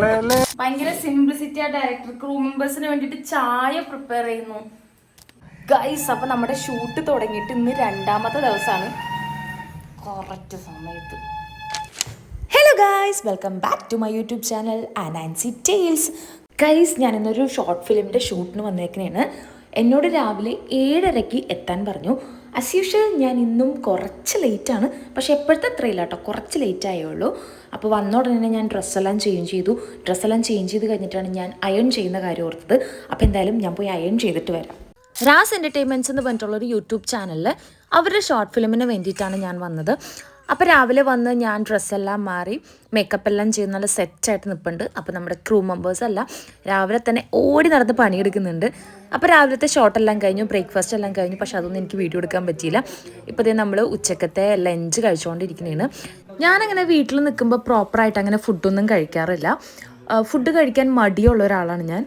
ഭയങ്കര സിംപ്ലിസിറ്റി ആ director crew മെമ്പേഴ്സിന് വേണ്ടിയിട്ട് ചായ പ്രിപ്പയർ ചെയ്യുന്നു. ഗൈസ് അപ്പൊ നമ്മുടെ ഷൂട്ട് തുടങ്ങിയിട്ട് ഇന്ന് രണ്ടാമത്തെ ദിവസമാണ്. കറക്റ്റ് സമയത്ത്. Hello guys welcome back to my YouTube channel Anansi tales guys ഞാൻ ഇന്നൊരു ഷോർട്ട് ഫിലിമിന്റെ ഷൂട്ടിന് വന്നേക്കുന്നതാണ് എന്നോട് രാവിലെ ഏഴരയ്ക്ക് എത്താൻ പറഞ്ഞു. അസ് യൂഷ്വൽ ഞാൻ ഇന്നും കുറച്ച് ലേറ്റാണ് പക്ഷെ എപ്പോഴത്തെ അത്രയില്ല കേട്ടോ കുറച്ച് ലേറ്റ് ആയുള്ളൂ. അപ്പോൾ വന്ന ഉടനെ ഞാൻ ഡ്രസ്സെല്ലാം ചേഞ്ച് ചെയ്തു. ഡ്രസ്സെല്ലാം ചേഞ്ച് ചെയ്ത് കഴിഞ്ഞിട്ടാണ് ഞാൻ അയൺ ചെയ്യുന്ന കാര്യം ഓർത്തത്. അപ്പോൾ എന്തായാലും ഞാൻ പോയി അയൺ ചെയ്തിട്ട് വരാം. റാസ് എന്റർടൈൻമെന്റ്സ് എന്ന് പറഞ്ഞിട്ടുള്ള ഒരു യൂട്യൂബ് ചാനലിൽ അവരുടെ ഷോർട്ട് ഫിലിമിന് വേണ്ടിയിട്ടാണ് ഞാൻ വന്നത്. അപ്പോൾ രാവിലെ വന്ന് ഞാൻ ഡ്രസ്സെല്ലാം മാറി മേക്കപ്പ് എല്ലാം ചെയ്ത് നല്ല സെറ്റായിട്ട് നിൽപ്പുണ്ട് അപ്പോൾ നമ്മുടെ ക്രൂ മെമ്പേഴ്സ് എല്ലാം രാവിലെ തന്നെ ഓടി നടന്ന് പണിയെടുക്കുന്നുണ്ട്. അപ്പോൾ രാവിലത്തെ ഷോട്ടെല്ലാം കഴിഞ്ഞു ബ്രേക്ക്ഫാസ്റ്റ് എല്ലാം കഴിഞ്ഞു പക്ഷേ അതൊന്നും എനിക്ക് വീഡിയോ എടുക്കാൻ പറ്റിയില്ല. ഇപ്പോൾ നമ്മൾ ഉച്ചക്കത്തെ ലഞ്ച് കഴിച്ചുകൊണ്ടിരിക്കുന്നതാണ് ഞാനങ്ങനെ വീട്ടിൽ നിൽക്കുമ്പോൾ പ്രോപ്പറായിട്ട് അങ്ങനെ ഫുഡൊന്നും കഴിക്കാറില്ല. ഫുഡ് കഴിക്കാൻ മടിയുള്ള ഒരാളാണ് ഞാൻ.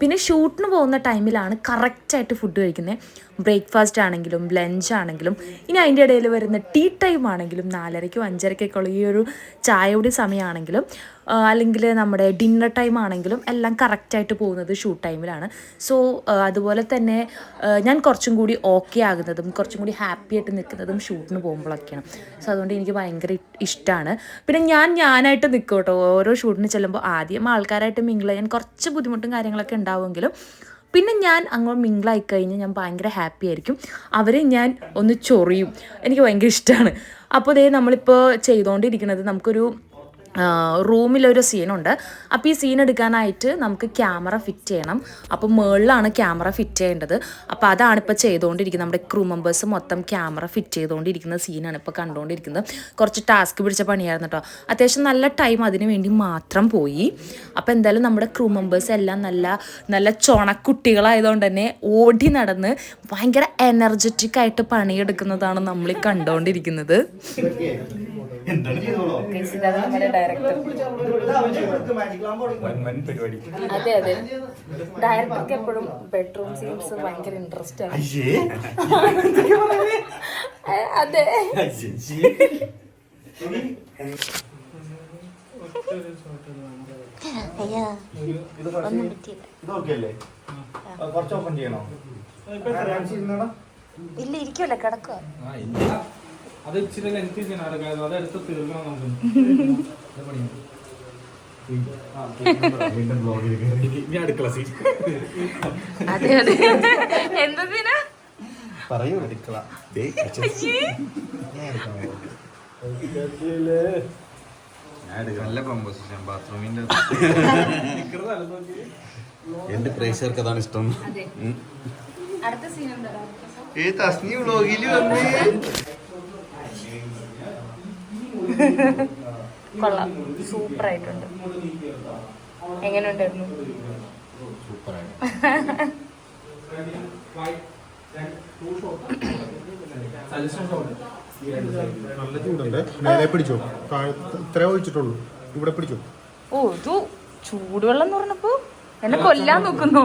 പിന്നെ ഷൂട്ടിന് പോകുന്ന ടൈമിലാണ് കറക്റ്റായിട്ട് ഫുഡ് കഴിക്കുന്നത്. ബ്രേക്ക്ഫാസ്റ്റ് ആണെങ്കിലും ലഞ്ച് ആണെങ്കിലും ഇനി അതിന്റെ ഇടയിൽ വരുന്ന ടീ ടൈം ആണെങ്കിലും നാലരയ്ക്കും അഞ്ചരയ്ക്കൊക്കെ ഉള്ള ഈ ഒരു ചായയുടെ സമയമാണെങ്കിലും അല്ലെങ്കിൽ നമ്മുടെ ഡിന്നർ ടൈം ആണെങ്കിലും എല്ലാം കറക്റ്റായിട്ട് പോകുന്നത് ഷൂട്ട് ടൈമിലാണ് സോ അതുപോലെ തന്നെ ഞാൻ കുറച്ചും കൂടി ഓക്കെ ആകുന്നതും കുറച്ചും കൂടി ഹാപ്പി ആയിട്ട് നിൽക്കുന്നതും ഷൂട്ടിന് പോകുമ്പോഴൊക്കെയാണ്. സോ അതുകൊണ്ട് എനിക്ക് ഭയങ്കര ഇഷ്ടമാണ് പിന്നെ ഞാൻ ഞാനായിട്ട് നിൽക്കും കേട്ടോ. ഓരോ ഷൂട്ടിന് ചെല്ലുമ്പോൾ ആദ്യം ആൾക്കാരായിട്ട് മിങ്കിൾ ചെയ്യാൻ കുറച്ച് ബുദ്ധിമുട്ടും കാര്യങ്ങളൊക്കെ ഉണ്ടാവുമെങ്കിലും പിന്നെ ഞാൻ അങ്ങോട്ട് മിങ്കിളായി കഴിഞ്ഞാൽ ഞാൻ ഭയങ്കര ഹാപ്പി ആയിരിക്കും. അവരെ ഞാൻ ഒന്ന് ചൊറിയും. എനിക്ക് ഭയങ്കര ഇഷ്ടമാണ് അപ്പോൾ ഇതേ നമ്മളിപ്പോൾ ചെയ്തുകൊണ്ടിരിക്കുന്നത് നമുക്കൊരു റൂമിലൊരു സീനുണ്ട്. അപ്പോൾ ഈ സീൻ എടുക്കാനായിട്ട് നമുക്ക് ക്യാമറ ഫിറ്റ് ചെയ്യണം. അപ്പോൾ മുകളിലാണ് ക്യാമറ ഫിറ്റ് ചെയ്യേണ്ടത്. അപ്പോൾ അതാണ് ഇപ്പോൾ ചെയ്തുകൊണ്ടിരിക്കുന്നത് നമ്മുടെ ക്രൂ മെമ്പേഴ്സ് മൊത്തം ക്യാമറ ഫിറ്റ് ചെയ്തുകൊണ്ടിരിക്കുന്ന സീനാണ് ഇപ്പോൾ കണ്ടുകൊണ്ടിരിക്കുന്നത് കുറച്ച് ടാസ്ക് പിടിച്ച പണിയായിരുന്നു കേട്ടോ അത്യാവശ്യം നല്ല ടൈം അതിന് വേണ്ടി മാത്രം പോയി. അപ്പോൾ എന്തായാലും നമ്മുടെ ക്രൂ മെമ്പേഴ്സ് എല്ലാം നല്ല നല്ല ചൊണക്കുട്ടികളായതുകൊണ്ട് തന്നെ ഓടി നടന്ന് ഭയങ്കര എനർജറ്റിക് ആയിട്ട് പണിയെടുക്കുന്നതാണ് നമ്മൾ ഈ കണ്ടുകൊണ്ടിരിക്കുന്നത് അതെ അതെ. ഡയറക്ടർക്ക് എപ്പോഴും ബെഡ്റൂം സീൻസ് ഭയങ്കര ഇൻട്രസ്റ്റ് ആണ്. അതെ. കുറച്ച് ഓപ്പൺ ചെയ്യണോ? ഇല്ല ഇരിക്കുമല്ലേ കിടക്കുക അത് ഇച്ചിരി ലെങ്ത് ചെയ്യണം അത് എടുത്ത് തീർക്കണം നമുക്ക്. പറയൂ. നല്ല ബാത്റൂമിന്റെ എന്റെ പ്രേക്ഷകർക്ക് അതാണ് ഇഷ്ടം ഏ തസ്നി വ്ളോഗിൽ വന്ന് കൊള്ളാം. സൂപ്പർ ആയിട്ടുണ്ട് എങ്ങനെയുണ്ടായിരുന്നു നല്ല ചൂടുണ്ട്. നേരെ പിടിച്ചോ. താഴെ ഇത്രേ ഒഴിച്ചിട്ടുള്ളൂ. ഇവിടെ പിടിച്ചോ. ഓ ഇത് ചൂടുവെള്ളം എന്ന് പറഞ്ഞപ്പോ എന്നെ കൊല്ലാൻ നോക്കുന്നു.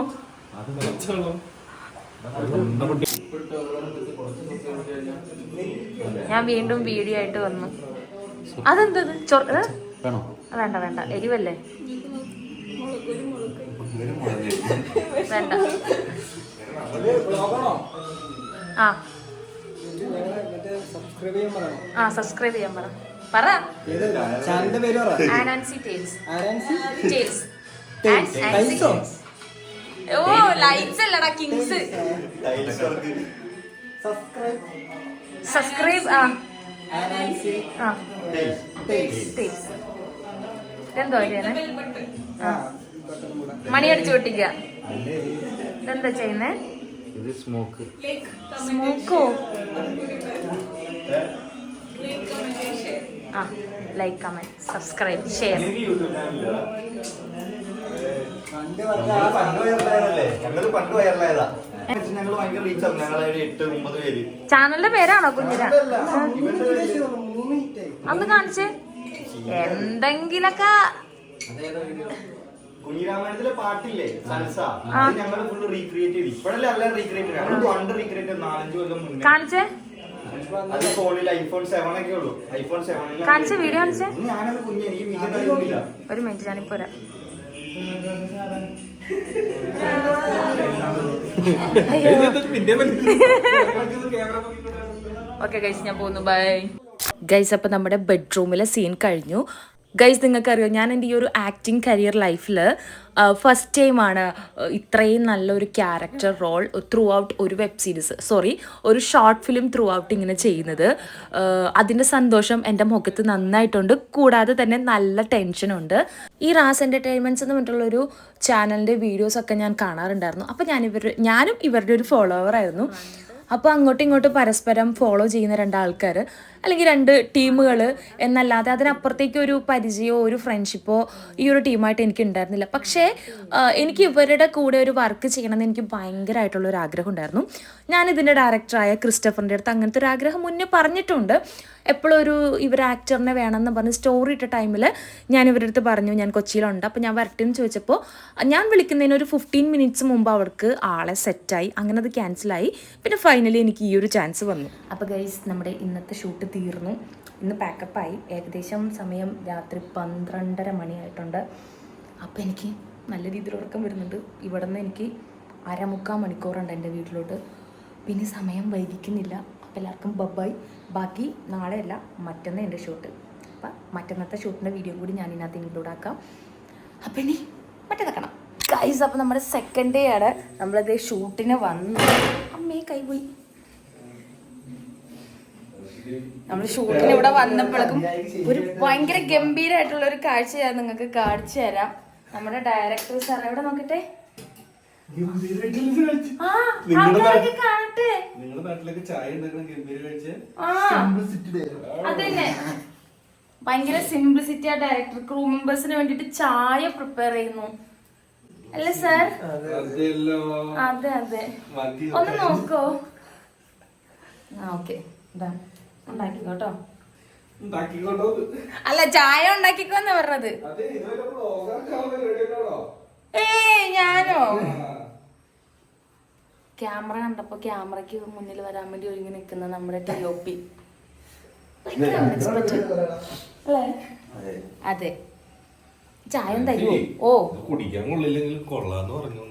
ഞാൻ വീണ്ടും വീഡിയോ ആയിട്ട് വന്നു. അതെന്തത്? വേണ്ട വേണ്ട. എരിവല്ലേ? വേണ്ട. ആ. ആ സബ്സ്ക്രൈബ് ചെയ്യാൻ പറ. പറ. Anansi tales. ടേൽസ്. ഓ? ലൈറ്റ്സ് അല്ലടാ കിങ്സ് സബ്സ്ക്രൈബ് ആ ആ. ഇതെന്തോ ചെയ്യുന്നേ ആ മണി അടിച്ചു പൊട്ടിക്കുക ഇതെന്താ ചെയ്യുന്നേ ഇത് സ്മോക്ക് സ്മോക്കോ ആ ലൈക്ക് കമന്റ് സബ്സ്ക്രൈബ് ഷെയർ ചാനലിന്റെ പേരാണോ കുഞ്ഞിരാ? അന്ന് കാണിച്ചേ. എന്തെങ്കിലൊക്കെ കുഞ്ഞിരാമായണത്തിലെ പാട്ടില്ലേ? സൽസ അത് ഞങ്ങൾ ഫുള്ള് റീക്രിയേറ്റ് ചെയ്തു. ഇപ്പോഴല്ലേ എല്ലാം റീക്രിയേറ്റ് ഞങ്ങൾ പണ്ട് റീക്രിയേറ്റ് നാലഞ്ച് കൊല്ലം മുന്നേ. കാണിച്ചേ. അത് ഫോണിൽ ഐഫോൺ സെവൻ ഒക്കെ ഉള്ളൂ. ഐഫോൺ സെവൻ കാണിച്ച വീഡിയോ കാണിച്ചേ. ഞാനത് കുഞ്ഞ് എനിക്ക് വീഡിയോ കഴിയുന്നില്ല ഒരു മിനിറ്റ് ഞാനിപ്പോ വരാം. ഓക്കെ ഗൈസ് ഞാൻ പോകുന്നു. ബൈ ഗൈസ് അപ്പോൾ നമ്മുടെ ബെഡ്റൂമിലെ സീൻ കഴിഞ്ഞു. ഗൈസ് നിങ്ങൾക്കറിയോ ഞാൻ എന്റെ ഈ ഒരു ആക്ടിങ് കരിയർ ലൈഫിൽ ഫസ്റ്റ് ടൈമാണ് ഇത്രയും നല്ലൊരു ക്യാരക്ടർ റോൾ ത്രൂ ഔട്ട് ഒരു വെബ് സീരീസ് സോറി ഒരു ഷോർട്ട് ഫിലിം ത്രൂ ഔട്ട് ഇങ്ങനെ ചെയ്യുന്നത്. അതിന്റെ സന്തോഷം എന്റെ മുഖത്ത് നന്നായിട്ടുണ്ട്. കൂടാതെ തന്നെ നല്ല ടെൻഷനുണ്ട് ഈ റാസ് എന്റർടൈൻമെന്റ്സ് എന്ന് പറഞ്ഞിട്ടുള്ളൊരു ചാനലിന്റെ വീഡിയോസൊക്കെ ഞാൻ കാണാറുണ്ടായിരുന്നു. അപ്പോൾ ഞാൻ ഇവർ ഞാനും ഇവരുടെ ഒരു ഫോളോവർ ആയിരുന്നു. അപ്പോൾ അങ്ങോട്ടും ഇങ്ങോട്ടും പരസ്പരം ഫോളോ ചെയ്യുന്ന രണ്ടാൾക്കാർ അല്ലെങ്കിൽ രണ്ട് ടീമുകൾ എന്നല്ലാതെ അതിനപ്പുറത്തേക്ക് ഒരു പരിചയമോ ഒരു ഫ്രണ്ട്ഷിപ്പോ ഈ ഒരു ടീമായിട്ട് എനിക്ക് ഉണ്ടായിരുന്നില്ല. പക്ഷേ എനിക്ക് ഇവരുടെ കൂടെ ഒരു വർക്ക് ചെയ്യണമെന്ന് എനിക്ക് ഭയങ്കരമായിട്ടുള്ള ഒരു ആഗ്രഹം ഉണ്ടായിരുന്നു. ഞാൻ ഇതിന്റെ ഡയറക്ടറായ ക്രിസ്റ്റഫറിന്റെ അടുത്ത് അങ്ങനത്തെ ഒരു ആഗ്രഹം മുന്നേ പറഞ്ഞിട്ടുണ്ട്. എപ്പോഴും ഒരു ഇവർ ആക്ടറിനെ വേണമെന്ന് പറഞ്ഞ് സ്റ്റോറി ഇട്ട ടൈമിൽ ഞാൻ ഇവരുടെ അടുത്ത് പറഞ്ഞു ഞാൻ കൊച്ചിയിലുണ്ട്. അപ്പോൾ ഞാൻ വരട്ടെ എന്ന് ചോദിച്ചപ്പോൾ ഞാൻ വിളിക്കുന്നതിന് ഒരു ഫിഫ്റ്റീൻ മിനിറ്റ്സ് മുമ്പ് അവർക്ക് ആളെ സെറ്റായി അങ്ങനെ അത് ക്യാൻസലായി പിന്നെ ഫൈനലി എനിക്ക് ഈ ഒരു ചാൻസ് വന്നു. അപ്പോൾ ഗൈസ് നമ്മുടെ ഇന്നത്തെ ഷൂട്ട് തീർന്നു. ഇന്ന് പാക്കപ്പായി ഏകദേശം സമയം രാത്രി പന്ത്രണ്ടര മണിയായിട്ടുണ്ട്. അപ്പോൾ എനിക്ക് നല്ല രീതിയിൽ ഉറക്കം വരുന്നുണ്ട്. ഇവിടെ നിന്ന് എനിക്ക് അരമുക്കാൽ മണിക്കൂറുണ്ട് എന്റെ വീട്ടിലോട്ട്. പിന്നെ സമയം വൈകിക്കുന്നില്ല. അപ്പോൾ എല്ലാവർക്കും ബബായി ബാക്കി നാളെയല്ല മറ്റന്നാ എന്റെ ഷൂട്ട്. അപ്പം മറ്റന്നത്തെ ഷൂട്ടിന്റെ വീഡിയോ കൂടി ഞാൻ ഇതിനകത്ത് ഇൻക്ലൂഡ് ആക്കാം. അപ്പം ഇനി മറ്റേ കാണാം ഗൈസ് അപ്പം നമ്മുടെ സെക്കൻഡ് ഡേ ആണ്. നമ്മളത് ഷൂട്ടിന് വന്നു അമ്മേ കൈപോയി നമ്മൾ ഷൂട്ടിന് ഇവിടെ വന്നപ്പോഴേക്കും ഒരു ഭയങ്കര ഗംഭീരമായിട്ടുള്ള ഒരു കാഴ്ച ഞാൻ നിങ്ങൾക്ക് കാണിച്ചു തരാം. നമ്മുടെ ഡയറക്ടർ സാർ എവിടെ നോക്കട്ടെ. ആ നാട്ടിലേക്ക് ചായ ഉണ്ടാക്കണം ഗംഭീര കഴിച്ച്. ആ. അതന്നെ. ഭയങ്കര സിംപ്ലിസിറ്റി ആ ഡയറക്ടർ ക്രൂ മെമ്പേഴ്സിന് വേണ്ടിട്ട് ചായ പ്രിപ്പയർ ചെയ്യുന്നു. അല്ലേ സാർ അതെ അതെ. ഒന്ന് നോക്കോ. ആ ഓക്കെ ഉണ്ടാക്കിക്കോട്ടോ. അല്ല ചായ ഉണ്ടാക്കിക്കോന്നാ പറഞ്ഞത്. ഏ ഞാനോ? ക്യാമറ കണ്ടപ്പോ ക്യാമറയ്ക്ക് മുന്നിൽ വരാൻ വേണ്ടി ഒരുങ്ങി നിൽക്കുന്ന നമ്മുടെ ടെലോപ്പി അല്ലേ? അതെ. ചായ തരുമോ ഓ. കുടിക്കാൻ കൊള്ളില്ലെങ്കിൽ കൊള്ളാന്ന് പറഞ്ഞു.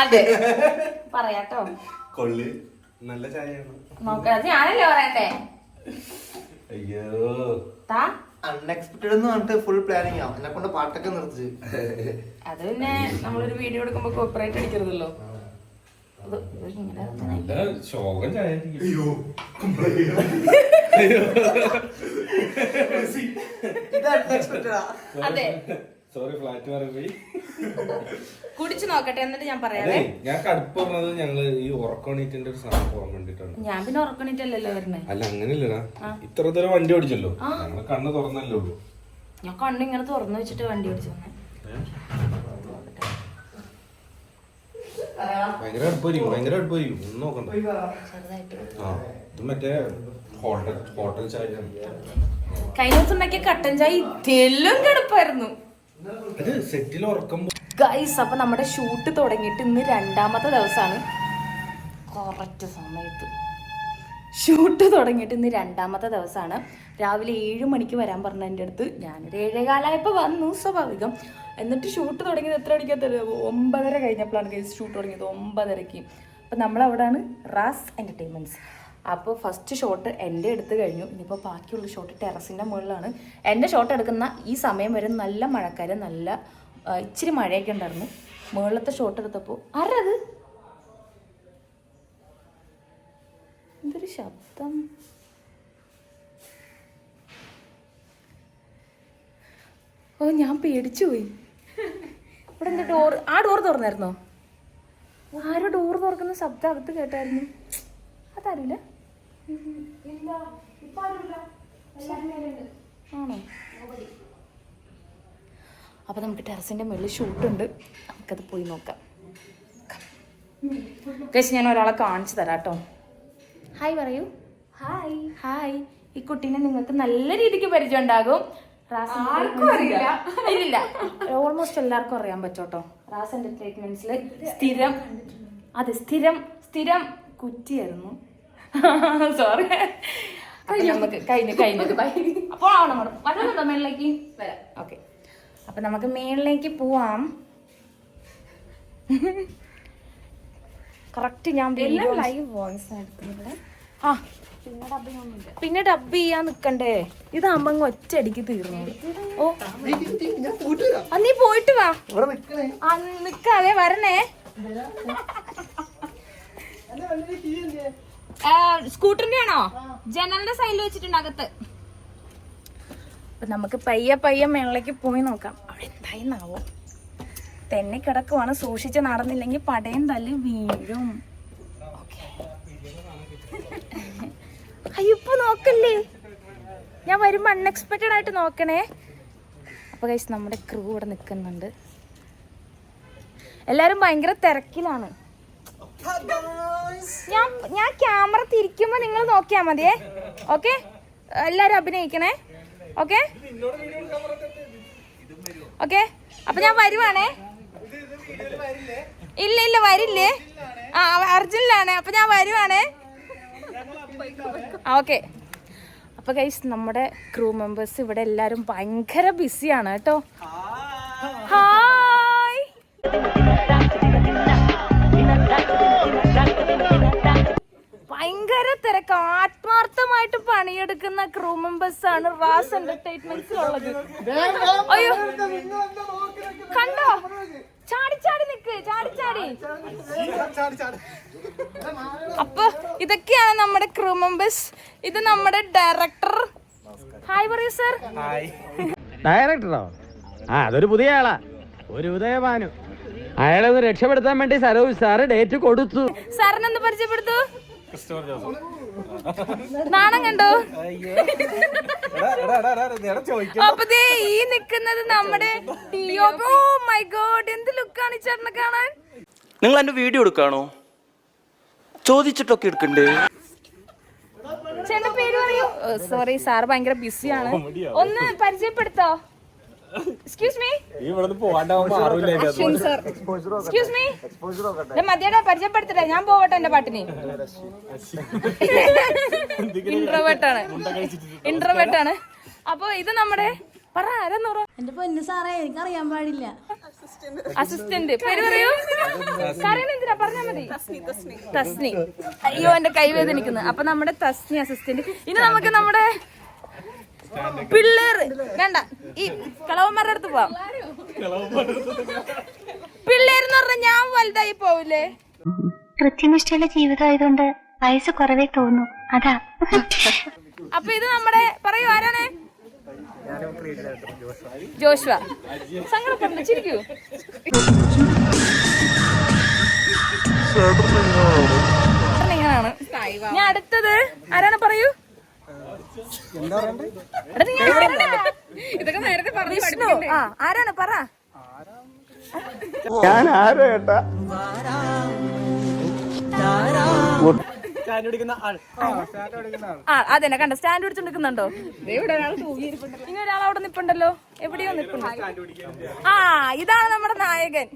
അതെ. പറയാട്ടോ. കൊള്ളി. നല്ല ചായയാണ്. നോക്കാം ഞാനല്ലേ പറയട്ടെ അയ്യോ. താ അൺഎക്സ്പെക്ടഡ് എന്ന് പറഞ്ഞിട്ട് ഫുൾ പ്ലാനിങ് ആ. എന്നെ കൊണ്ട് പാട്ടൊക്കെ നിർത്തിച്ച്. അത്. പിന്നെ നമ്മളൊരു വീഡിയോ എടുക്കുമ്പോ കോപ്പറേറ്റ് അടിക്കരുതല്ലോ. നല്ല ശോകം അതെ. സോറി ഫ്ലാറ്റ് മാറിപ്പോയി കുടിച്ചു നോക്കട്ടെ എന്നിട്ട് ഞാൻ പറയാവേ ഞാൻ കടുപ്പ് പറഞ്ഞത് ഞങ്ങൾ ഈ ഉറക്കണീറ്റിന്റെ ഒരു സാധനം പോകാൻ വേണ്ടിട്ടാണ് ഞാൻ പിന്നെ ഉറക്കണിട്ടല്ലല്ലോ വരുന്നേ. അല്ല അങ്ങനെയല്ലടാ. ഇത്ര ദൂരം വണ്ടി ഓടിച്ചല്ലോ. ഞങ്ങൾ കണ്ണ് തുറന്നല്ലേ ഉള്ളൂ. ഞാൻ കണ്ണിങ്ങനെ തുറന്നു വെച്ചിട്ട് വണ്ടി ഓടിച്ചു വന്നേ. ഭയങ്കര അടുപ്പായിരിക്കും ഭയങ്കര അടുപ്പായിരിക്കും. ഒന്നും നോക്കണ്ട. ആ ഇത് മറ്റേ ഹോട്ടൽ ഹോട്ടൽ ചായ കഴിഞ്ഞ ദിവസം ഉണ്ടാക്കിയ കട്ടൻ ചായ ഇതെല്ലാം കിടപ്പായിരുന്നു. അത് സെറ്റിൽ ഉറക്കുമ്പോ ഗൈസ് അപ്പൊ നമ്മുടെ ഷൂട്ട് തുടങ്ങിയിട്ട് ഇന്ന് രണ്ടാമത്തെ ദിവസമാണ്. കറക്റ്റ് സമയത്ത്. ഷൂട്ട് തുടങ്ങിയിട്ട് ഇന്ന് രണ്ടാമത്തെ ദിവസമാണ്. രാവിലെ ഏഴ് മണിക്ക് വരാൻ പറഞ്ഞ എന്റെ അടുത്ത് ഞാനൊരു ഏഴേകാലായപ്പോൾ വന്നു സ്വാഭാവികം. എന്നിട്ട് ഷൂട്ട് തുടങ്ങിയത് എത്ര മണിക്കകത്ത്? ഒമ്പതര കഴിഞ്ഞപ്പോഴാണ് ഗൈസ് ഷൂട്ട് തുടങ്ങിയത്. ഒമ്പതരയ്ക്ക്. അപ്പം നമ്മളവിടെയാണ് റാസ് എന്റർടൈൻമെന്റ്സ് അപ്പോൾ ഫസ്റ്റ് ഷോട്ട് എന്റെ എടുത്ത് കഴിഞ്ഞു. ഇനിയിപ്പോൾ ബാക്കിയുള്ള ഷോട്ട് ടെറസിന്റെ മുകളിലാണ്. എന്റെ ഷോട്ട് എടുക്കുന്ന ഈ സമയം വരെ നല്ല മഴക്കാർ നല്ല ഇച്ചിരി മഴയൊക്കെ ഉണ്ടായിരുന്നു. മുകളിലത്തെ ഷോട്ട് എടുത്തപ്പോൾ ആരത്? എന്തൊരു ശബ്ദം? ഓ ഞാൻ പേടിച്ചുപോയി ഇവിടെ എന്താ ഡോർ ആ ഡോർ തുറന്നായിരുന്നോ? ആരോ ഡോർ തുറക്കുന്ന ശബ്ദം അകത്ത് കേട്ടായിരുന്നു. അതറിയില്ല. ആണോ? അപ്പൊ നമുക്ക് ടെറസിന്റെ മുകളിൽ ഷൂട്ടുണ്ട് നമുക്കത് പോയി നോക്കാം. ഞാൻ ഒരാളെ കാണിച്ചു തരാം കേട്ടോ. ഹായ് പറയൂ. ഹായ് ഹായ് ഈ കുട്ടീനെ നിങ്ങൾക്ക് നല്ല രീതിക്ക് പരിചയം ഉണ്ടാകും. ഇല്ല ഓൾമോസ്റ്റ് എല്ലാവർക്കും അറിയാൻ പറ്റോട്ടോ. റാസ് എന്റർടൈൻമെന്റ്സിൽ സ്ഥിരം അതെ സ്ഥിരം സ്ഥിരം കുറ്റിയായിരുന്നു. സോറി നമുക്ക് കഴിഞ്ഞു അപ്പോൾ ആവണം നമ്മൾ വരണുണ്ടോ മേളിലേക്ക്? വരാം. ഓക്കെ അപ്പൊ നമുക്ക് മേളിലേക്ക് പോവാം. കറക്റ്റ് ഞാൻ ലൈവ് വോയിസ് ആ. പിന്നെ ഡബ് ചെയ്യാൻ നിക്കണ്ടേ? ഇതാകുമ്പോ അങ്ങ് ഒറ്റയടിക്ക് തീർന്നു. ഓ. നീ പോയിട്ട് വാ. നിക്കാതെ വരണേ. സ്കൂട്ടറിന്റെ ആണോ? ജനലിന്റെ സൈഡിൽ വെച്ചിട്ടുണ്ട് അകത്ത്. അപ്പൊ നമുക്ക് പയ്യെ പയ്യെ മേളിലേക്ക് പോയി നോക്കാം. അവിടെ എന്തായിന്നാവോ തന്നെ കിടക്കുവാണ്. സൂക്ഷിച്ച് നടന്നില്ലെങ്കിൽ പടയും തല്ലി വീഴും. അയ്യപ്പ നോക്കല്ലേ? ഞാൻ വരുമ്പോ അൺഎക്സ്പെക്റ്റഡ് ആയിട്ട് നോക്കണേ. അപ്പൊ കഴിച്ച് നമ്മുടെ ക്രൂ ഇവിടെ നിൽക്കുന്നുണ്ട്. എല്ലാരും ഭയങ്കര തിരക്കിലാണ്. ഞാൻ ഞാൻ ക്യാമറ തിരിക്കുമ്പോ നിങ്ങൾ നോക്കിയാ മതിയേ. ഓക്കെ? എല്ലാരും അഭിനയിക്കണേ. ഓക്കെ? ഓക്കെ? അപ്പൊ ഞാൻ വരുവാണേ. ഇല്ല ഇല്ല വരില്ലേ? ആ അർജുനിലാണ്. അപ്പൊ ഞാൻ വരുവാണേ. ഓക്കെ. അപ്പൊ ഗൈസ് നമ്മുടെ ക്രൂ മെമ്പേഴ്സ് ഇവിടെ എല്ലാരും ഭയങ്കര ബിസിയാണ് കേട്ടോ. ഹായ് ഭയങ്കര തിരക്ക്. ആത്മാർത്ഥമായിട്ട് പണിയെടുക്കുന്ന ക്രൂ മെമ്പേഴ്സ് ആണ് റാസ് എന്റർടൈൻമെന്റ്സിലുള്ളത് അയ്യോ. കണ്ടോ? ചാടി ചാടി നിക്ക് ചാടി ചാടി. അപ്പൊ ഇതൊക്കെയാണ് നമ്മുടെ ക്രൂ മെമ്പേഴ്സ് ഇത് നമ്മുടെ ഡയറക്ടർ ഹായ് പറയൂ സർ ഡയറക്ടറോ ആ അതൊരു പുതിയ ആളാ. ഒരു ഉദയഭാനു. അയാളെ ഒന്ന് രക്ഷപ്പെടുത്താൻ വേണ്ടി സരോജ് സാറ് ഡേറ്റ് കൊടുത്തു. സാറിനെന്ത് പരിചയപ്പെടുത്തു? നാണം കണ്ടോ? അപ്പൊ ദേ ഈ നിക്കുന്നത് നമ്മുടെ മൈ ഗോഡ് എന്ത് ലുക്കാണ് ചേട്ടനെ കാണാൻ? നിങ്ങൾ എന്റെ വീഡിയോ എടുക്കാണോ ചോദിച്ചിട്ടൊക്കെ എടുക്കണ്ടേ? ചേട്ടന്റെ പേര് പറയൂ. സോറി സാർ ഭയങ്കര ബിസിയാണ് ഒന്ന് പരിചയപ്പെടുത്തോ? Excuse me Ashwin sir excuse me മതിയുടെ പരിചയപ്പെടുത്തട്ടെ ഞാൻ പോവട്ടെ എന്റെ പാട്ടിന്. ഇൻട്രോവേർട്ട് ആണ്. ഇൻട്രോവേർട്ട് ആണ്. അപ്പൊ ഇത് നമ്മുടെ പറ ആരാന്ന് പറ എന്റെ പൊന്നു സാറേ എനിക്ക് അറിയാൻ പാടില്ല. അസിസ്റ്റന്റ് പേര് പറയൂ. സാറേനെ എന്തിനാ? പറഞ്ഞാ മതി. തസ്നി അയ്യോ എന്റെ കൈവേദനിക്കുന്നു. അപ്പൊ നമ്മുടെ തസ്നി അസിസ്റ്റന്റ് ഇനി നമുക്ക് നമ്മുടെ പിള്ളേർ വേണ്ട. ഈ കളവന്മാരുടെ അടുത്ത് പോവാം. പിള്ളേരെന്ന് പറഞ്ഞാൽ ഞാൻ വലുതായി പോവില്ലേ? കൃത്യനിഷ്ഠയുള്ള ജീവിതമായതുകൊണ്ട് വയസ്സ് കുറവേ തോന്നു അതാ. അപ്പൊ ഇത് നമ്മുടെ പറയൂ ആരാണ്? ജോഷുവ. സങ്കടപ്പെടണ്ട ചിരിക്കൂ. ഞാൻ അടുത്തത് ആരാണ് പറയൂ? എടാ, നീ പറഞ്ഞു ആരാണ്? പറ. ഞാൻ ആരോ ഏട്ടാ? അതെന്നെ കണ്ട? സ്റ്റാൻഡ് പിടിച്ചു നിൽക്കുന്നുണ്ടോ ഇനി ഒരാൾ അവിടെ നിപ്പുണ്ടല്ലോ. എവിടെയോ നിപ്പുണ്ട്. ആ ഇതാണ് നമ്മുടെ നായകൻ.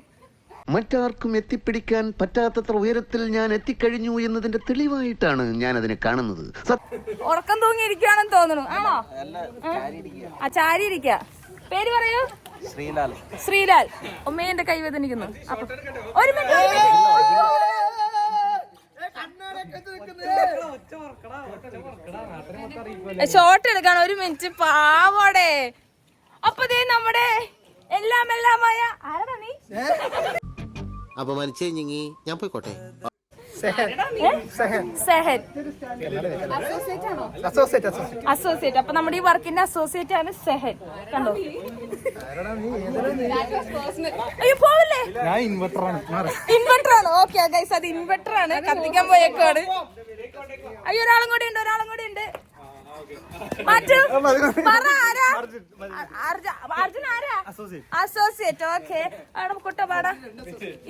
മറ്റാർക്കും എത്തിപ്പിടിക്കാൻ പറ്റാത്തത്ര ഉയരത്തിൽ ഞാൻ എത്തിക്കഴിഞ്ഞു എന്നതിന്റെ തെളിവായിട്ടാണ് ഞാൻ അതിനെ കാണുന്നത് ഉറക്കം തൂങ്ങിയിരിക്കുകയാണെന്ന് തോന്നുന്നു. ആണോ? ആ. ചാരി ഇരിക്ക പേര് പറയൂ. ശ്രീലാൽ. ശ്രീലാൽ. ഉമ്മേന്റെ കൈ വേദനിക്കുന്നു. അപ്പൊ ഒരു മിനിറ്റ് ഷോട്ട് എടുക്കാൻ ഒരു മിനിറ്റ് പാവോടെ. അപ്പൊ ദേ നമ്മുടെ എല്ലാം എല്ലാമായ ആരാ നീ അപമാനിച്ചേ ഞങ്ങി ഞാൻ പോയിക്കോട്ടെ. സെഹൻ. അസോസിയേറ്റ്. അപ്പൊ നമ്മുടെ ഈ വർക്കിന്റെ അസോസിയേറ്റ് ആണ് സെഹൻ. കണ്ടോ? അയ്യോ പോവല്ലേ? ഞാൻ ഇൻവെർട്ടർ ആണ്. ഇൻവെർട്ടർ ആണ്. ഓക്കെ ഗൈസ് അത് ഇൻവെർട്ടർ ആണ്. കത്തിക്കാൻ പോയേക്കാണ് അയ്യോ ഒരാളും കൂടി ഉണ്ട് ഒരാളും കൂടി ഉണ്ട്. അസോസിയേറ്റ്. ഓക്കെ. കുട്ടപാട കുട്ട പാടാ.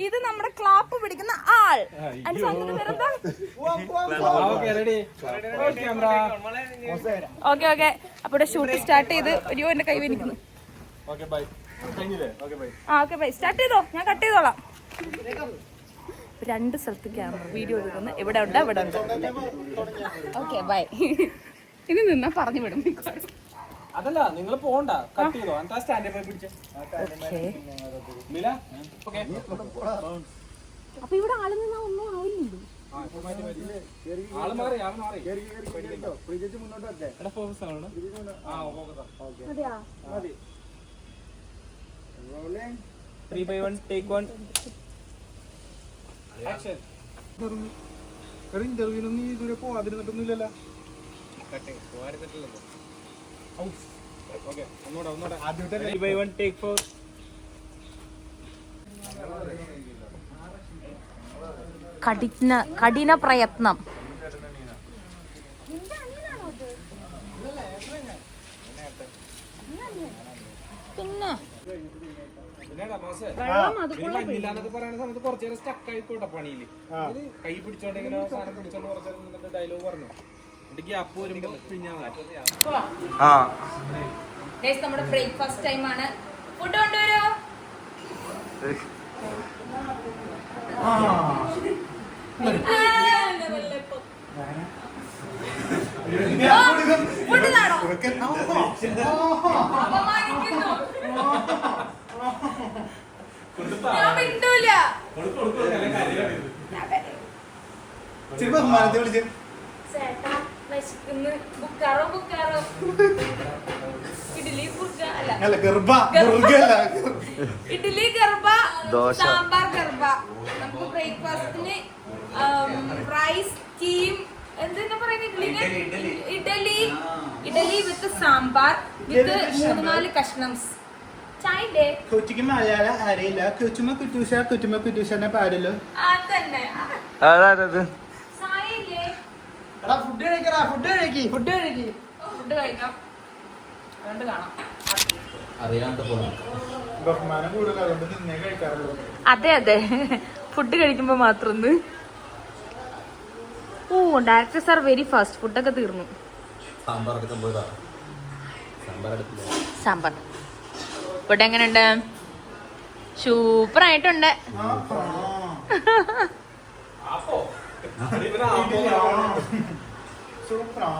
ഇത് നമ്മുടെ ക്ലാപ്പ് പിടിക്കുന്ന ആൾ. ഓക്കെ ഓക്കെ അപ്പൊ ഇവിടെ ഷൂട്ട് സ്റ്റാർട്ട് ചെയ്ത് ഒരു എന്റെ കൈ വേനിക്കുന്നു. ആ ഓക്കെ ബൈ. സ്റ്റാർട്ട് ചെയ്തോ? ഞാൻ കട്ട് ചെയ്തോളാം. രണ്ട് സ്ഥലത്ത് ക്യാമറ വീഡിയോ എടുക്കുന്നു. ഇവിടെ ഉണ്ട് ഇവിടെ ഉണ്ട്. Okay bye. ഇനി നിന്നാ പറഞ്ഞു വിടും അതല്ല നിങ്ങൾ പോണ്ട കട്ട് ചെയ്തോ. എന്നിട്ട് സ്റ്റാൻഡേർഡ് സ്റ്റാൻഡ് പോയി പിടിച്ചേ? ഓക്കെ. മില ഓക്കെ. അപ്പൊ ഇവിടെ ആൾ നിന്നാ ഒന്നും ആവില്ലല്ലോ. Three by one take one action ഇന്റർവ്യൂവിനൊന്നും നീ ഇതുവരെ പോവാതിരുന്നിട്ടൊന്നുമില്ലല്ലോ. കഠിന കഠിന പ്രയത്നം. പിന്നെ പണിയിൽ. കൈ പിടിച്ചോണ്ട് ഇങ്ങനെ സാധനം പിടിച്ചോണ്ട് കുറച്ചു നേരം ഡയലോഗ് പറഞ്ഞു. ആ നമ്മുടെ ബ്രേക്ക്ഫാസ്റ്റ് ടൈം ആണ്. ഫുഡ് കൊണ്ടുവരോ. ഞാൻ മിണ്ടൂല. ബഹുമാനത്തെ വിളിച്ച്. ചേട്ടാ. വിശക്കുന്നു ബുക്കാറോ ബുക്കാറോ? ഇഡ്ഡലി ബുക്ക അല്ല. ഗർഭ ഇഡ്ഡലി ഗർഭ. സാമ്പാർ ഗർഭ. നമുക്ക് ബ്രേക്ക്ഫാസ്റ്റിന് റൈസ് സ്റ്റീം എന്താ പറയുന്നത് ഇഡലി ഇഡ്ഡലി വിത്ത് സാമ്പാർ വിത്ത് മൂന്ന് നാല് കഷ്ണംസ്. കൊച്ചിക്ക് മലയാള അറിയില്ല. കൊച്ചുമ കുറ്റൂഷ കുറ്റുമ കുറ്റൂഷനെ പാടല്ലോ അതന്നെ. ഫുഡ് കഴിക്കടാ ഫുഡ് കഴിക്കി. ഫുഡ് കഴിക്കി. ഫുഡ് കഴിക്കാം. കാണാം. ബഹുമാനം കൂടുതൽ അതുകൊണ്ട് നിന്നേ കഴിക്കാറുള്ളൂ. അതെ അതെ. ഫുഡ് കഴിക്കുമ്പോ മാത്രം ഒന്ന് ഓ ഡയറക്ടർ സാർ വെരി ഫാസ്റ്റ് ഫുഡൊക്കെ തീർന്നു. സാമ്പാർ ഇവിടെ എങ്ങനെയുണ്ട്? സൂപ്പർ ആയിട്ടുണ്ട്. സൂപ്പറാ.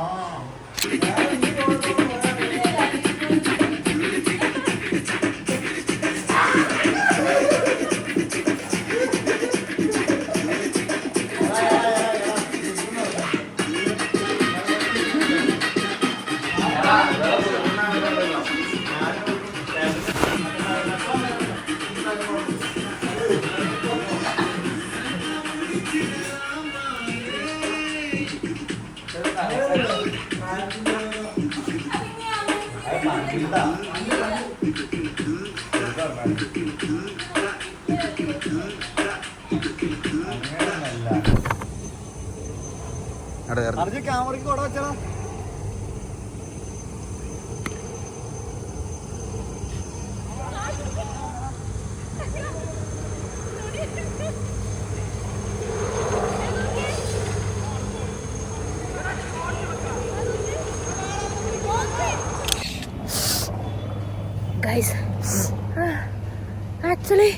അറിഞ്ഞ ക്യാമറയ്ക്ക് കൊട വെച്ചാ ഗൈസ് ആക്ച്വലി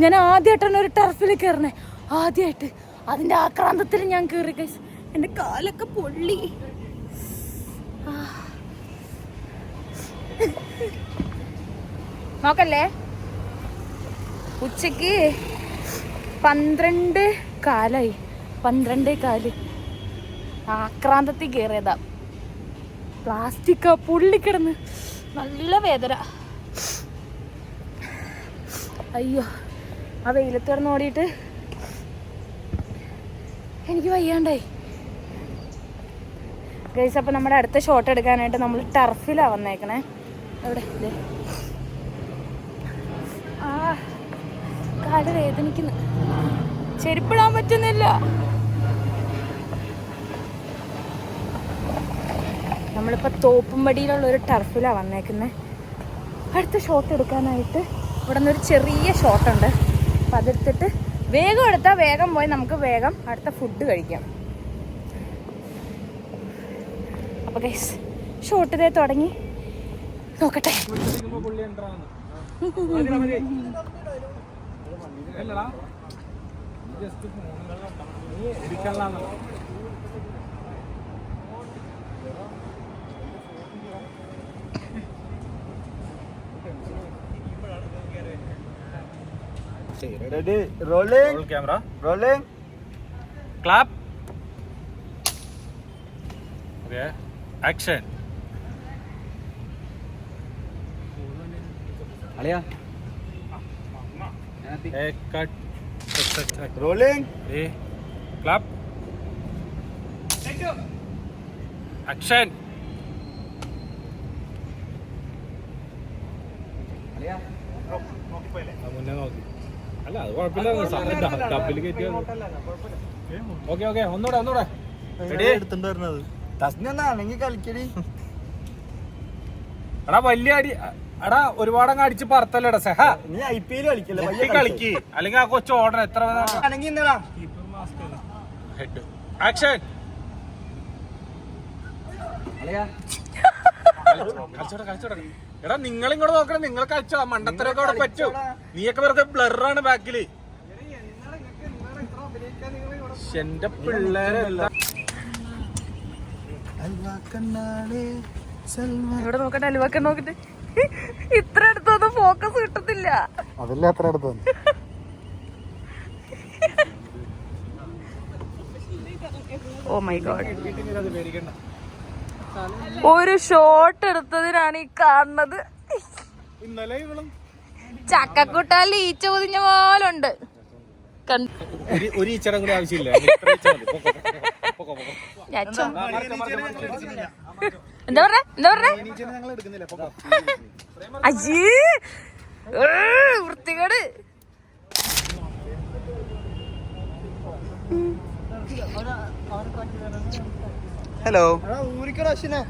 ഞാൻ ആദ്യമായിട്ടാണ് ഒരു ടർഫിൽ കയറണേ ആദ്യമായിട്ട് അതിന്റെ ആക്രാന്തത്തിൽ ഞാൻ കയറി ഗൈസ് എന്റെ കാലൊക്കെ പൊള്ളി. നോക്കല്ലേ? ഉച്ചയ്ക്ക് പന്ത്രണ്ട് കാലായി. പന്ത്രണ്ട് കാൽ. ആക്രാന്തത്തിൽ കയറിയതാ പ്ലാസ്റ്റിക് പുള്ളിക്കിടന്ന് നല്ല വേദന. അയ്യോ ആ വെയിലത്ത് കിടന്ന് ഓടിയിട്ട് എനിക്ക് വയ്യാണ്ടായി. ഗൈസ് അപ്പം നമ്മുടെ അടുത്ത ഷോട്ട് എടുക്കാനായിട്ട് നമ്മൾ ടർഫിലാണ് വന്നേക്കണേ. അവിടെ. ആ കാൽ വേദനിക്കുന്നു. ചെരുപ്പിടാൻ പറ്റുന്നില്ല. നമ്മളിപ്പോൾ തോപ്പുംപടിയിലുള്ള ഒരു ടർഫിലാണ് വന്നേക്കുന്നത് അടുത്ത ഷോട്ട് എടുക്കാനായിട്ട് ഇവിടെ നിന്നൊരു ചെറിയ ഷോട്ടുണ്ട് അപ്പം അതെടുത്തിട്ട് വേഗം എടുത്താൽ വേഗം പോയി നമുക്ക് വേഗം അടുത്ത ഫുഡ് കഴിക്കാം അപ്പോൾ ഗൈസ് ഷോട്ട് ഇതേ തുടങ്ങി. നോക്കട്ടെ. Ready rolling camera rolling clap okay action അളിയാ. കട്ട് റോളിംഗ് ക്ലാപ്പ് ആക്ഷൻ മുന്നേ നോക്കി. അല്ല അത് കുഴപ്പമില്ല. ഡബിൽ കയറ്റിയ ഓക്കെ ഓക്കെ ഒന്നൂടെ ഒന്നൂടെ റെഡി എടുത്തിട്ടുണ്ടായിരുന്നത് തസ്നെന്നാണെങ്കിൽ കളിക്കടി. എടാ വലിയ അടി എടാ ഒരുപാടങ്ങ് അടിച്ച് പറത്തല്ലേടാ സെഹ. നീ ഐ പി എൽ കളിക്കല്ലേ കളിക്ക്. അല്ലെങ്കിൽ ആ കൊച്ചു ഓർഡർ എത്ര ആണെങ്കിൽ ഹെഡ് ആക്ഷൻ എടാ നിങ്ങൾ ഇങ്ങോട്ട് നോക്കണം നിങ്ങൾ കളിച്ചോ മണ്ടത്തരൊക്കെ അവിടെ പറ്റൂ. നീയൊക്കെ വെറുതെ ബ്ലറാണ് ബാക്കിൽ എന്റെ പിള്ളേരെ ഇവിടെ നോക്കട്ടെ ഇത്ര അടുത്തൊന്നും ഫോക്കസ് കിട്ടത്തില്ല. അതല്ലേ അത്ര അടുത്ത് ഓ മൈ ഗോഡ് ഒരു ഷോട്ട് എടുത്തതിനാണ് ഈ കാണുന്നത്. ചക്കക്കുട്ടാൽ ഈച്ച പൊതിഞ്ഞ പോലുണ്ട്. കണ്ടു ഒരു ഒരു ഈച്ചടം കൂടി ആവശ്യമില്ല. എന്താ? പറഞ്ഞ? എന്താ പറഞ്ഞ? ഏ, വൃത്തികേട്. ഹലോ. ഊരിക്കട അശ്വിനെ.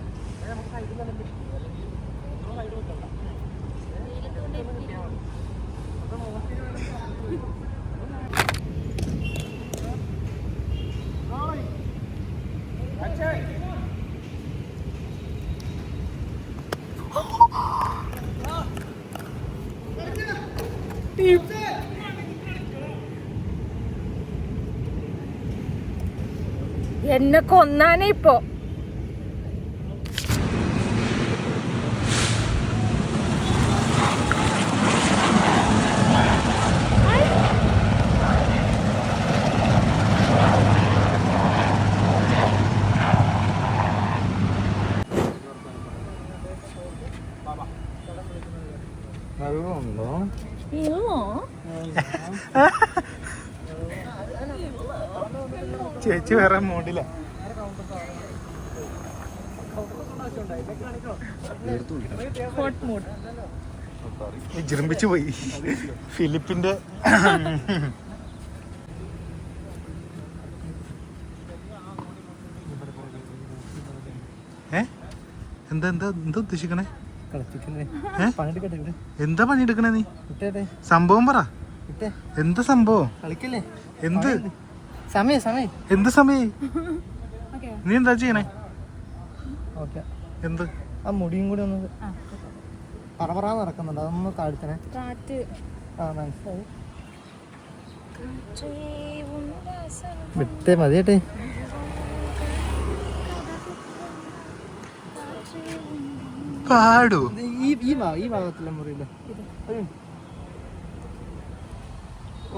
എന്നെ കൊന്നാനേ ഇപ്പോ. ചേച്ചി വേറെ മൂടില്ല വിജൃംഭിച്ചു പോയി. ഫിലിപ്പിന്റെ ഏ? എന്താ എന്താ എന്താ ഉദ്ദേശിക്കണേ? എന്താ പണിയെടുക്കണേ നീ? സംഭവം പറ. എന്താ സംഭവം? കളിക്കല്ലേ? എന്ത്? സമയം സമയ. എന്ത് സമയം? നീ എന്താ ചെയ്യണേ? ഓക്കെ. എന്ത്? ആ മുടിയും കൂടി ഒന്ന് പറപറാന്ന് നടക്കുന്നുണ്ട്. അതൊന്ന് താഴ്ത്തണേ ആ മനസ്സിലായി വിട്ടേ മതിയട്ടെ പാടൂ. ഈ ഈ ഭാഗം ഈ മുറിയില്ല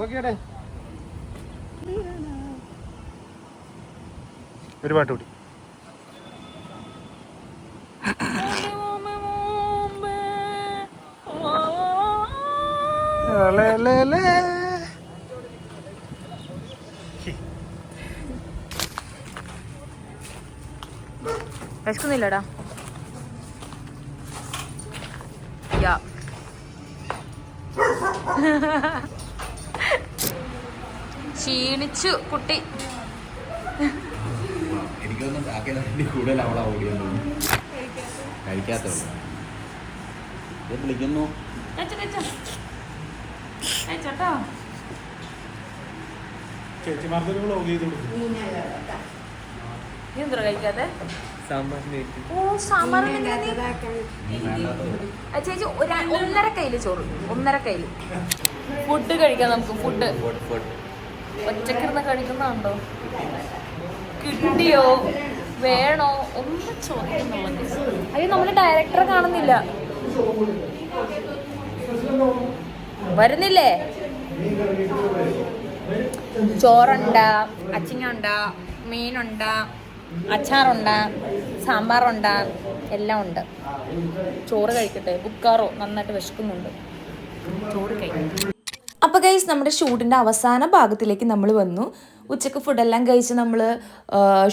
ഓക്കേടെ ഒരു പാട്ട് കൂടി. ലേ, ലേ, ലേ. വിശക്കുന്നില്ലടാ. യാ. ക്ഷീണിച്ചു കുട്ടി. എനിക്കൊന്നും ബാക്കി കൂടുതൽ അവളെ ഓടിയെന്ന് കഴിക്കാത്തുള്ളൂ വിളിക്കുന്നു. ചേച്ചിമാർക്ക് ഒരു വ്ളോഗ് ചെയ്ത് കൊടുക്കും. നീ എന്താ കഴിക്കാതെ ഓ സാമ്പാർ ചേച്ചി ഒരു- ഒന്നര കയ്യിൽ ചോറ് ഒന്നര കയ്യിൽ. ഫുഡ് കഴിക്കാം നമുക്ക് ഫുഡ് ഒറ്റക്കിരുന്ന് കഴിക്കുന്നുണ്ടോ കിട്ടിയോ? വേണോ? ഒന്നും ചോദിക്കുന്നുള്ളത്. അയ്യോ നമ്മൾ ഡയറക്ടറെ കാണുന്നില്ല. വരുന്നില്ലേ? ചോറുണ്ട അച്ചിങ്ങുണ്ട മീനുണ്ട അച്ചാറുണ്ട സാമ്പാറുണ്ട എല്ലാം ഉണ്ട്. ചോറ് കഴിക്കട്ടെ. ബുക്കാറോ നന്നായിട്ട് വിശക്കുന്നുണ്ട്. ചോറ് കഴിക്കും അപ്പോൾ ഗൈസ് നമ്മുടെ ഷൂട്ടിന്റെ അവസാന ഭാഗത്തിലേക്ക് നമ്മൾ വന്നു. ഉച്ചയ്ക്ക് ഫുഡെല്ലാം കഴിച്ച് നമ്മൾ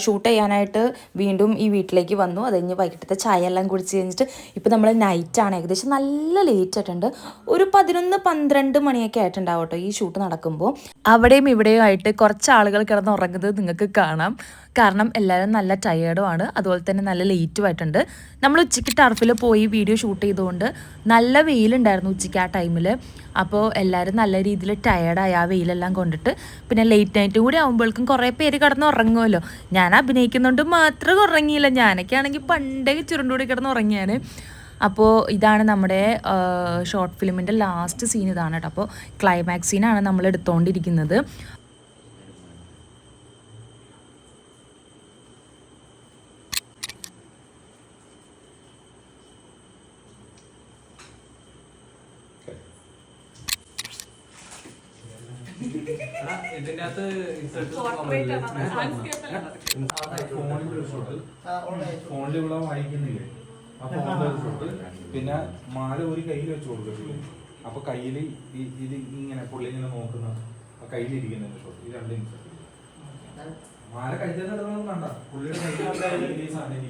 ഷൂട്ട് ചെയ്യാനായിട്ട് വീണ്ടും ഈ വീട്ടിലേക്ക് വന്നു. അത് കഴിഞ്ഞ് വൈകിട്ടത്തെ ചായ എല്ലാം കുടിച്ച് കഴിഞ്ഞിട്ട് ഇപ്പോൾ നമ്മൾ നൈറ്റാണ് ഏകദേശം നല്ല ലേറ്റ് ആയിട്ടുണ്ട്. ഒരു പതിനൊന്ന് പന്ത്രണ്ട് മണിയൊക്കെ ആയിട്ടുണ്ടാവും കേട്ടോ ഈ ഷൂട്ട് നടക്കുമ്പോൾ അവിടെയും ഇവിടെയും ആയിട്ട് കുറച്ച് ആളുകൾ കിടന്ന് ഉറങ്ങുന്നത് നിങ്ങൾക്ക് കാണാം. കാരണം എല്ലാവരും നല്ല ടയേർഡുമാണ് അതുപോലെ തന്നെ നല്ല ലേറ്റും ആയിട്ടുണ്ട്. നമ്മൾ ഉച്ചയ്ക്ക് ടർഫിൽ പോയി വീഡിയോ ഷൂട്ട് ചെയ്തുകൊണ്ട് നല്ല വെയിലുണ്ടായിരുന്നു ഉച്ചയ്ക്ക് ആ ടൈമിൽ അപ്പോൾ എല്ലാവരും നല്ല രീതിയിൽ ടയേർഡായി ആ വെയിലെല്ലാം കൊണ്ടിട്ട്. പിന്നെ ലേറ്റ് നൈറ്റ് കൂടി ആകുമ്പോഴേക്കും കുറേ പേര് കിടന്ന് ഉറങ്ങുമല്ലോ ഞാൻ അഭിനയിക്കുന്നതുകൊണ്ട് മാത്രം ഉറങ്ങിയില്ല. ഞാനൊക്കെ ആണെങ്കിൽ പണ്ടേ ചുരുണ്ടുകൂടി കിടന്ന് ഉറങ്ങിയാണ്. അപ്പോൾ ഇതാണ് നമ്മുടെ ഷോർട്ട് ഫിലിമിന്റെ ലാസ്റ്റ് സീൻ ഇതാണ് കേട്ടോ. അപ്പോൾ ക്ലൈമാക്സ് സീനാണ് നമ്മൾ എടുത്തുകൊണ്ടിരിക്കുന്നത് ഇതിന്റെ അകത്ത് ഫോണിൽ ഇവിടെ വായിക്കുന്നില്ലേ? ആ. ഫോണിലെ ഷോട്ട് പിന്നെ മാല ഒരു കയ്യിൽ വെച്ച് കൊടുക്കത്തില്ലേ? അപ്പൊ കയ്യിൽ ഇത് ഇങ്ങനെ പുള്ളി ഇങ്ങനെ നോക്കുന്ന ആ കയ്യിലിരിക്കുന്ന ഷോട്ട് ഈ രണ്ട് ഇൻസെർട്ട് മാല കയ്യിൽ വേണ്ട. പുള്ളിയുടെ കയ്യിൽ സാധനം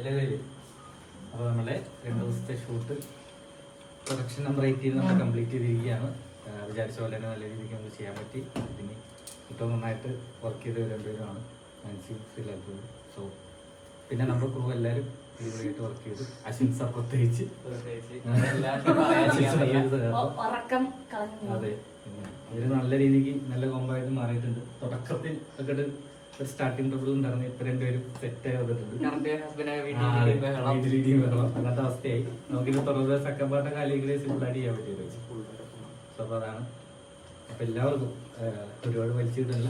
ഇരിക്കുന്നത്. അപ്പോൾ നമ്മളെ രണ്ട് ദിവസത്തെ ഷൂട്ട് പ്രൊഡക്ഷൻ നമ്പർ എയ്റ്റീൻ നമ്മൾ കംപ്ലീറ്റ് ചെയ്തിരിക്കുകയാണ്. വിചാരിച്ച പോലെ തന്നെ നല്ല രീതിക്ക് നമുക്ക് ചെയ്യാൻ പറ്റി. ഇതിന് ഏറ്റവും നന്നായിട്ട് വർക്ക് ചെയ്ത് രണ്ടുപേരുമാണ്. നാൻസി ശ്രീലാൽപൂർ സോ പിന്നെ നമ്മുടെ ക്രൂ എല്ലാവരും ഇതുവരെയായിട്ട് വർക്ക് ചെയ്തു. അശ്വിൻ സാർ പ്രത്യേകിച്ച്. അതെ പിന്നെ അവർ നല്ല രീതിക്ക് നല്ല കോമ്പായിട്ട് മാറിയിട്ടുണ്ട്. തുടക്കത്തിൽ ഒക്കെ സ്റ്റാർട്ടിംഗ് ട്രബിൾ ഉണ്ടായിരുന്നു. ഇപ്പൊ രണ്ടുപേരും സെറ്റ് വന്നിട്ടുണ്ട്. അങ്ങനത്തെ അവസ്ഥയായി. നമുക്കിത് തുറന്ന സെക്കൻഡ് പാർട്ട് കാലികളെ സിമ്പിളായിട്ട് ചെയ്യാൻ പറ്റിയത് സോ അപ്പൊ അതാണ്. അപ്പൊ എല്ലാവർക്കും ഒരുപാട് വലിച്ചിട്ടില്ല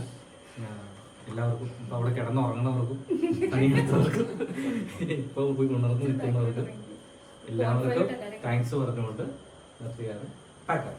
എല്ലാവർക്കും. ഇപ്പൊ അവിടെ കിടന്നുറങ്ങുന്നവർക്കും പണിയെടുത്തവർക്കും ഇപ്പൊ പോയി ഉണർന്ന് നിൽക്കുന്നവർക്കും എല്ലാവർക്കും താങ്ക്സ് പറഞ്ഞുകൊണ്ട് നിർത്തുകയാണ്. പാക്കാം